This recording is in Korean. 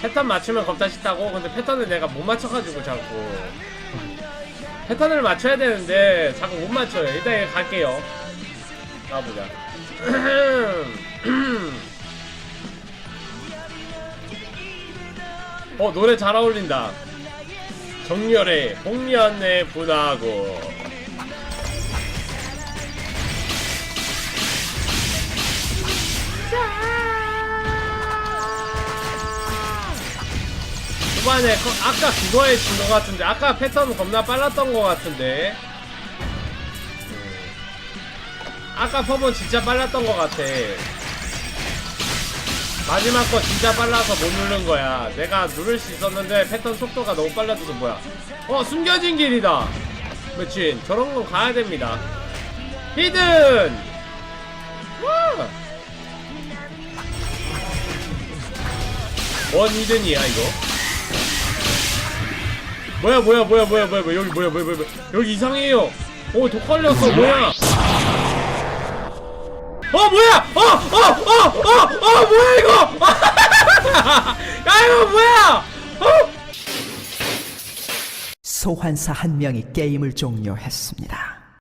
패턴 맞추면 겁다 싶다고? 근데 패턴을 내가 못 맞춰가지고 자꾸. 패턴을 맞춰야 되는데 자꾸 못 맞춰요. 일단 여기 갈게요. 가보자. 어 노래 잘 어울린다. 정열의 홍련의 분하고 초반에 거- 아까 그거에 진 것 같은데 아까 패턴 겁나 빨랐던 것 같은데. 음. 아까 퍼본 진짜 빨랐던 것 같아. 마지막 거 진짜 빨라서 못 누른 거야. 내가 누를 수 있었는데 패턴 속도가 너무 빨라져서 뭐야. 어 숨겨진 길이다. 매친 저런 건 가야 됩니다. 히든! 와! 원 히든이야 이거 뭐야 뭐야 뭐야 뭐야 뭐야 뭐야 여기 뭐야 뭐야 뭐야. 여기 이상해요. 어 독 걸렸어 뭐야. 어 뭐야! 어어어어어 뭐야 이거! 야 이거 뭐야! 어? 소환사 한 명이 게임을 종료했습니다.